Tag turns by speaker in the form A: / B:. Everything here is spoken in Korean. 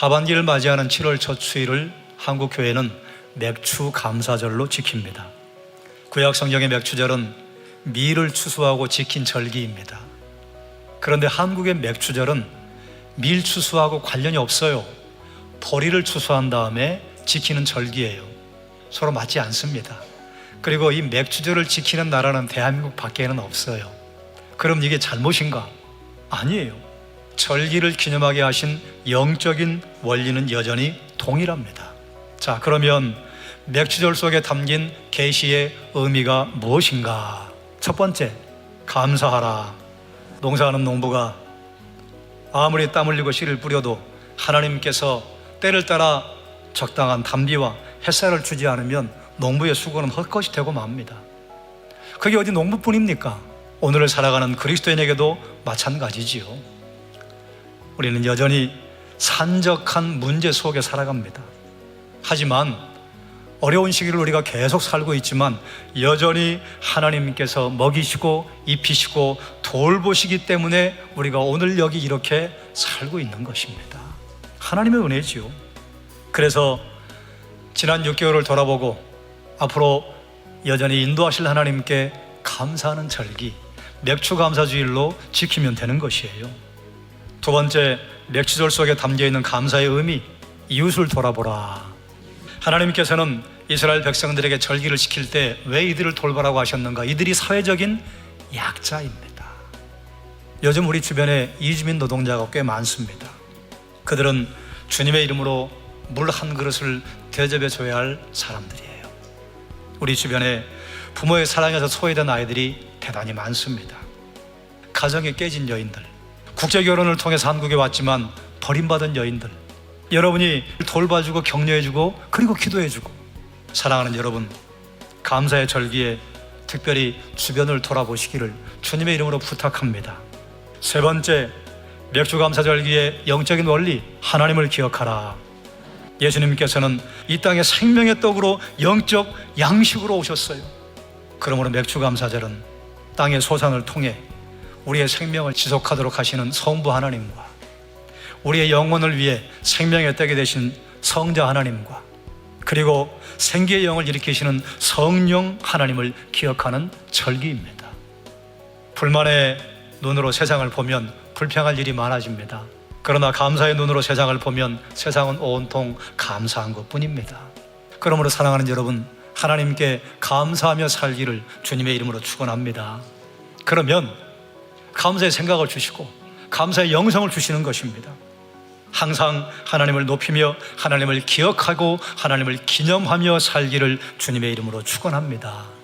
A: 하반기를 맞이하는 7월 첫 수일을 한국 교회는 맥추 감사절로 지킵니다. 구약 성경의 맥추절은 밀을 추수하고 지킨 절기입니다. 그런데 한국의 맥추절은 밀 추수하고 관련이 없어요. 보리를 추수한 다음에 지키는 절기예요. 서로 맞지 않습니다. 그리고 이 맥추절을 지키는 나라는 대한민국 밖에는 없어요. 그럼 이게 잘못인가? 아니에요. 절기를 기념하게 하신 영적인 원리는 여전히 동일합니다. 자, 그러면 맥추절 속에 담긴 계시의 의미가 무엇인가? 첫 번째, 감사하라. 농사하는 농부가 아무리 땀 흘리고 씨를 뿌려도 하나님께서 때를 따라 적당한 담비와 햇살을 주지 않으면 농부의 수고는 헛것이 되고 맙니다. 그게 어디 농부뿐입니까? 오늘을 살아가는 그리스도인에게도 마찬가지지요. 우리는 여전히 산적한 문제 속에 살아갑니다. 하지만 어려운 시기를 우리가 계속 살고 있지만 여전히 하나님께서 먹이시고 입히시고 돌보시기 때문에 우리가 오늘 여기 이렇게 살고 있는 것입니다. 하나님의 은혜지요. 그래서 지난 6개월을 돌아보고 앞으로 여전히 인도하실 하나님께 감사하는 절기, 맥주 감사주일로 지키면 되는 것이에요. 두 번째, 맥주절 속에 담겨 있는 감사의 의미, 이웃을 돌아보라. 하나님께서는 이스라엘 백성들에게 절기를 지킬 때 왜 이들을 돌보라고 하셨는가? 이들이 사회적인 약자입니다. 요즘 우리 주변에 이주민 노동자가 꽤 많습니다. 그들은 주님의 이름으로 물 한 그릇을 대접해 줘야 할 사람들이에요. 우리 주변에 부모의 사랑에서 소외된 아이들이 대단히 많습니다. 가정이 깨진 여인들, 국제 결혼을 통해서 한국에 왔지만 버림받은 여인들, 여러분이 돌봐주고 격려해주고 그리고 기도해주고 사랑하는 여러분 감사의 절기에 특별히 주변을 돌아보시기를 주님의 이름으로 부탁합니다. 세 번째 맥주 감사 절기의 영적인 원리 하나님을 기억하라. 예수님께서는 이 땅에 생명의 떡으로 영적 양식으로 오셨어요. 그러므로 맥주 감사절은 땅의 소산을 통해 우리의 생명을 지속하도록 하시는 성부 하나님과 우리의 영혼을 위해 생명의 떡이 되신 성자 하나님과 그리고 생기의 영을 일으키시는 성령 하나님을 기억하는 절기입니다. 불만의 눈으로 세상을 보면 불평할 일이 많아집니다. 그러나 감사의 눈으로 세상을 보면 세상은 온통 감사한 것 뿐입니다. 그러므로 사랑하는 여러분, 하나님께 감사하며 살기를 주님의 이름으로 축원합니다. 그러면 감사의 생각을 주시고 감사의 영성을 주시는 것입니다. 항상 하나님을 높이며 하나님을 기억하고 하나님을 기념하며 살기를 주님의 이름으로 축원합니다.